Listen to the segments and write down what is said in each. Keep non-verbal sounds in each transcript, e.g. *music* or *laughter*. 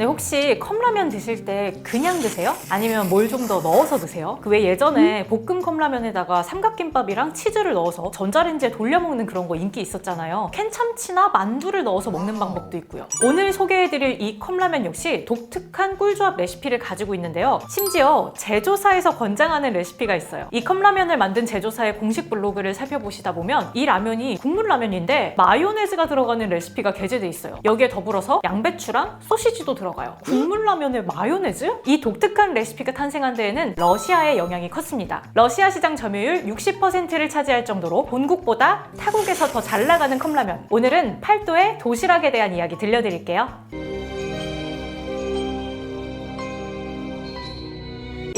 네, 혹시 컵라면 드실 때 그냥 드세요? 아니면 뭘 좀 더 넣어서 드세요? 그 왜 예전에 볶음 컵라면에다가 삼각김밥이랑 치즈를 넣어서 전자레인지에 돌려 먹는 그런 거 인기 있었잖아요. 캔참치나 만두를 넣어서 먹는 방법도 있고요. 오늘 소개해드릴 이 컵라면 역시 독특한 꿀조합 레시피를 가지고 있는데요. 심지어 제조사에서 권장하는 레시피가 있어요. 이 컵라면을 만든 제조사의 공식 블로그를 살펴보시다 보면 이 라면이 국물 라면인데 마요네즈가 들어가는 레시피가 게재돼 있어요. 여기에 더불어서 양배추랑 소시지도 들어 가요. 국물 라면에 마요네즈? 이 독특한 레시피가 탄생한 데에는 러시아의 영향이 컸습니다. 러시아 시장 점유율 60%를 차지할 정도로 본국보다 타국에서 더 잘 나가는 컵라면. 오늘은 팔도의 도시락에 대한 이야기 들려드릴게요.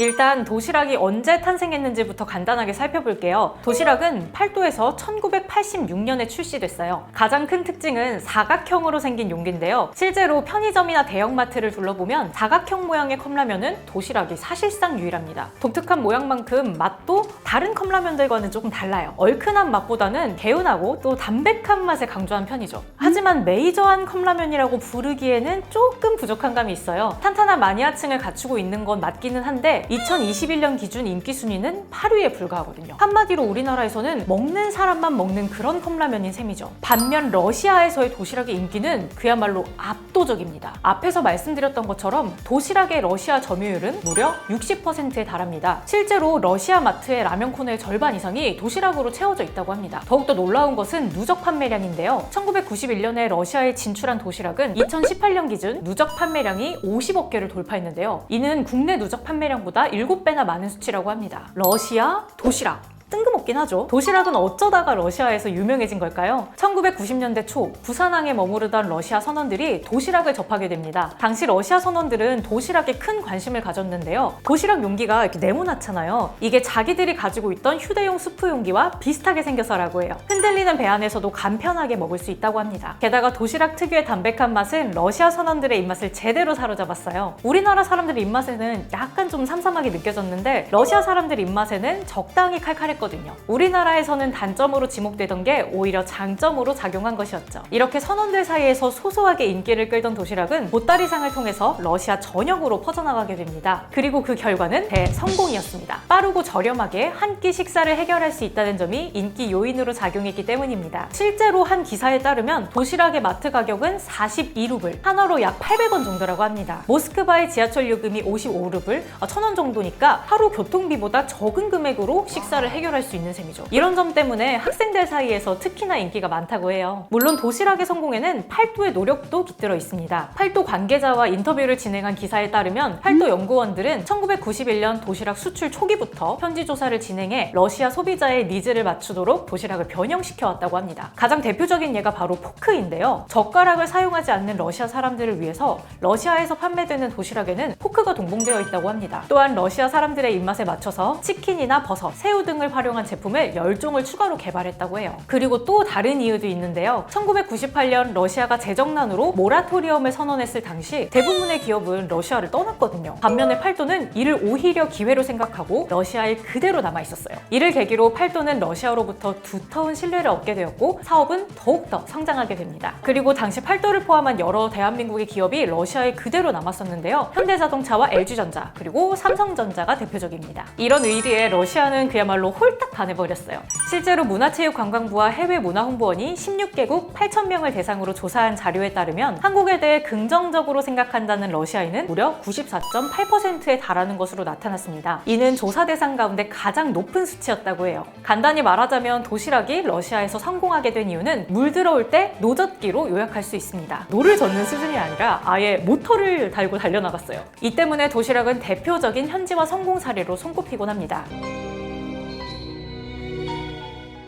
일단 도시락이 언제 탄생했는지부터 간단하게 살펴볼게요. 도시락은 팔도에서 1986년에 출시됐어요. 가장 큰 특징은 사각형으로 생긴 용기인데요. 실제로 편의점이나 대형마트를 둘러보면 사각형 모양의 컵라면은 도시락이 사실상 유일합니다. 독특한 모양만큼 맛도 다른 컵라면들과는 조금 달라요. 얼큰한 맛보다는 개운하고 또 담백한 맛을 강조한 편이죠. 하지만 메이저한 컵라면이라고 부르기에는 조금 부족한 감이 있어요. 탄탄한 마니아층을 갖추고 있는 건 맞기는 한데 2021년 기준 인기 순위는 8위에 불과하거든요. 한마디로 우리나라에서는 먹는 사람만 먹는 그런 컵라면인 셈이죠. 반면 러시아에서의 도시락의 인기는 그야말로 압도적입니다. 앞에서 말씀드렸던 것처럼 도시락의 러시아 점유율은 무려 60%에 달합니다. 실제로 러시아 마트의 라면 코너의 절반 이상이 도시락으로 채워져 있다고 합니다. 더욱더 놀라운 것은 누적 판매량인데요. 1991년에 러시아에 진출한 도시락은 2018년 기준 누적 판매량이 50억 개를 돌파했는데요. 이는 국내 누적 판매량보다 7배나 많은 수치라고 합니다. 러시아 도시락. 뜬금없긴 하죠. 도시락은 어쩌다가 러시아에서 유명해진 걸까요? 1990년대 초 부산항에 머무르던 러시아 선원들이 도시락을 접하게 됩니다. 당시 러시아 선원들은 도시락에 큰 관심을 가졌는데요. 도시락 용기가 이렇게 네모나잖아요. 이게 자기들이 가지고 있던 휴대용 수프 용기와 비슷하게 생겨서라고 해요. 흔들리는 배 안에서도 간편하게 먹을 수 있다고 합니다. 게다가 도시락 특유의 담백한 맛은 러시아 선원들의 입맛을 제대로 사로잡았어요. 우리나라 사람들의 입맛에는 약간 좀 삼삼하게 느껴졌는데 러시아 사람들 입맛에는 적당히 칼칼했거든요. 우리나라에서는 단점으로 지목되던 게 오히려 장점으로 작용한 것이었죠. 이렇게 선원들 사이에서 소소하게 인기를 끌던 도시락은 보따리상을 통해서 러시아 전역으로 퍼져나가게 됩니다. 그리고 그 결과는 대성공이었습니다. 빠르고 저렴하게 한 끼 식사를 해결할 수 있다는 점이 인기 요인으로 작용했기 때문입니다. 실제로 한 기사에 따르면 도시락의 마트 가격은 42루블, 한화로 약 800원 정도라고 합니다. 모스크바의 지하철 요금이 55루블, 1000원 정도니까 하루 교통비보다 적은 금액으로 식사를 해결할 수 있는 셈이죠. 이런 점 때문에 학생들 사이에서 특히나 인기가 많다고 해요. 물론 도시락의 성공에는 팔도의 노력도 깃들어 있습니다. 팔도 관계자와 인터뷰를 진행한 기사에 따르면 팔도 연구원들은 1991년 도시락 수출 초기부터 현지 조사를 진행해 러시아 소비자의 니즈를 맞추도록 도시락을 변형시켜 왔다고 합니다. 가장 대표적인 예가 바로 포크인데요. 젓가락을 사용하지 않는 러시아 사람들을 위해서 러시아에서 판매되는 도시락에는 포크가 동봉되어 있다고 합니다. 또한 러시아 사람들의 입맛에 맞춰서 치킨이나 버섯, 새우 등을 활용한 제품을 10종을 추가로 개발했다고 해요. 그리고 또 다른 이유도 있는데요. 1998년 러시아가 재정난으로 모라토리엄을 선언했을 당시 대부분의 기업은 러시아를 떠났거든요. 반면에 팔도는 이를 오히려 기회로 생각하고 러시아에 그대로 남아 있었어요. 이를 계기로 팔도는 러시아로부터 두터운 신뢰를 얻게 되었고 사업은 더욱더 성장하게 됩니다. 그리고 당시 팔도를 포함한 여러 대한민국의 기업이 러시아에 그대로 남았었는데요. 현대자동차와 LG전자 그리고 삼성전자가 대표적입니다. 이런 의리에 러시아는 그야말로 홀딱 반해버렸어요. 실제로 문화체육관광부와 해외문화홍보원이 16개국 8,000명을 대상으로 조사한 자료에 따르면 한국에 대해 긍정적으로 생각한다는 러시아인은 무려 94.8%에 달하는 것으로 나타났습니다. 이는 조사 대상 가운데 가장 높은 수치였다고 해요. 간단히 말하자면 도시락이 러시아에서 성공하게 된 이유는 물 들어올 때 노젓기로 요약할 수 있습니다. 노를 젓는 수준이 아니라 아예 모터를 달고 달려나갔어요. 이 때문에 도시락은 대표적인 현지화 성공 사례로 손꼽히곤 합니다.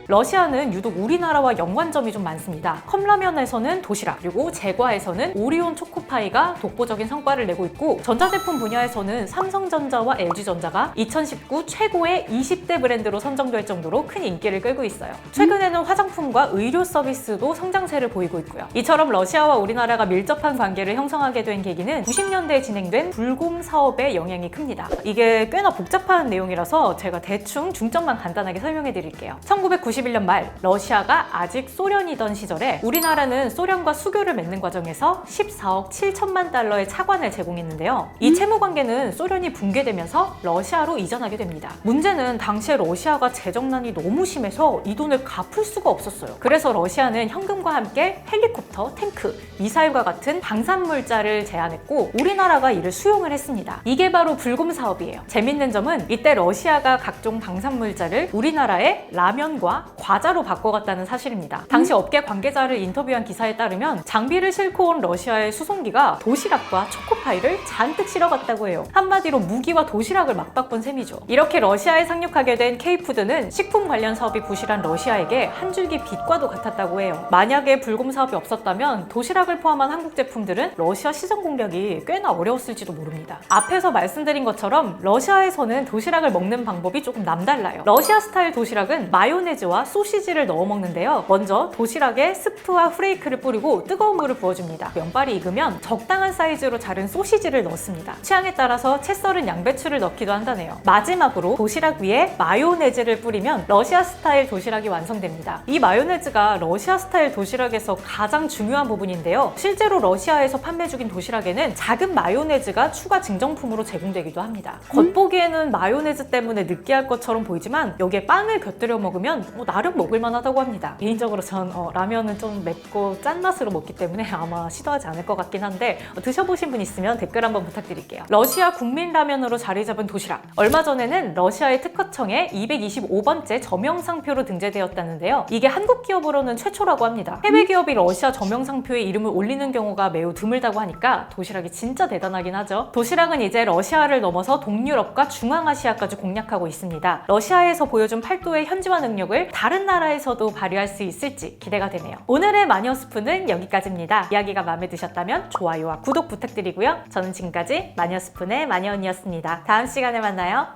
러시아는 유독 우리나라와 연관점이 좀 많습니다. 컵라면에서는 도시락, 그리고 제과에서는 오리온 초코파이가 독보적인 성과를 내고 있고 전자제품 분야에서는 삼성전자와 LG전자가 2019 최고의 20대 브랜드로 선정될 정도로 큰 인기를 끌고 있어요. 최근에는 화장품과 의료 서비스도 성장세를 보이고 있고요. 이처럼 러시아와 우리나라가 밀접한 관계를 형성하게 된 계기는 90년대에 진행된 불공 사업의 영향이 큽니다. 이게 꽤나 복잡한 내용이라서 제가 대충 중점만 간단하게 설명해 드릴게요. 1990 1991년 말 러시아가 아직 소련이던 시절에 우리나라는 소련과 수교를 맺는 과정에서 14억 7천만 달러의 차관을 제공했는데요. 이 채무 관계는 소련이 붕괴되면서 러시아로 이전하게 됩니다. 문제는 당시에 러시아가 재정난이 너무 심해서 이 돈을 갚을 수가 없었어요. 그래서 러시아는 현금과 함께 헬리콥터, 탱크, 미사일과 같은 방산물자를 제안했고 우리나라가 이를 수용을 했습니다. 이게 바로 불금 사업이에요. 재밌는 점은 이때 러시아가 각종 방산물자를 우리나라의 라면과 과자로 바꿔갔다는 사실입니다. 당시 업계 관계자를 인터뷰한 기사에 따르면 장비를 싣고 온 러시아의 수송기가 도시락과 초코파이를 잔뜩 실어갔다고 해요. 한마디로 무기와 도시락을 맞바꾼 셈이죠. 이렇게 러시아에 상륙하게 된 K푸드는 식품 관련 사업이 부실한 러시아에게 한 줄기 빛과도 같았다고 해요. 만약에 불금 사업이 없었다면 도시락을 포함한 한국 제품들은 러시아 시장 공략이 꽤나 어려웠을지도 모릅니다. 앞에서 말씀드린 것처럼 러시아에서는 도시락을 먹는 방법이 조금 남달라요. 러시아 스타일 도시락은 마요네즈와 소시지를 넣어 먹는데요. 먼저 도시락에 스프와 프레이크를 뿌리고 뜨거운 물을 부어줍니다. 면발이 익으면 적당한 사이즈로 자른 소시지를 넣습니다. 취향에 따라서 채 썰은 양배추를 넣기도 한다네요. 마지막으로 도시락 위에 마요네즈를 뿌리면 러시아 스타일 도시락이 완성됩니다. 이 마요네즈가 러시아 스타일 도시락에서 가장 중요한 부분인데요. 실제로 러시아에서 판매 중인 도시락에는 작은 마요네즈가 추가 증정품으로 제공되기도 합니다. 겉보기에는 마요네즈 때문에 느끼할 것처럼 보이지만 여기에 빵을 곁들여 먹으면 뭐 나름 먹을만 하다고 합니다. 개인적으로 전 어, 라면은 좀 맵고 짠 맛으로 먹기 때문에 *laughs* 아마 시도하지 않을 것 같긴 한데 어, 드셔보신 분 있으면 댓글 한번 부탁드릴게요. 러시아 국민 라면으로 자리 잡은 도시락. 얼마 전에는 러시아의 특허청에 225번째 저명상표로 등재되었다는데요. 이게 한국 기업으로는 최초라고 합니다. 해외 기업이 러시아 저명상표에 이름을 올리는 경우가 매우 드물다고 하니까 도시락이 진짜 대단하긴 하죠. 도시락은 이제 러시아를 넘어서 동유럽과 중앙아시아까지 공략하고 있습니다. 러시아에서 보여준 팔도의 현지화 능력을 다른 나라에서도 발휘할 수 있을지 기대가 되네요. 오늘의 마녀 스푼은 여기까지입니다. 이야기가 마음에 드셨다면 좋아요와 구독 부탁드리고요. 저는 지금까지 마녀 스푼의 마녀 언니였습니다. 다음 시간에 만나요.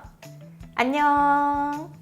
안녕.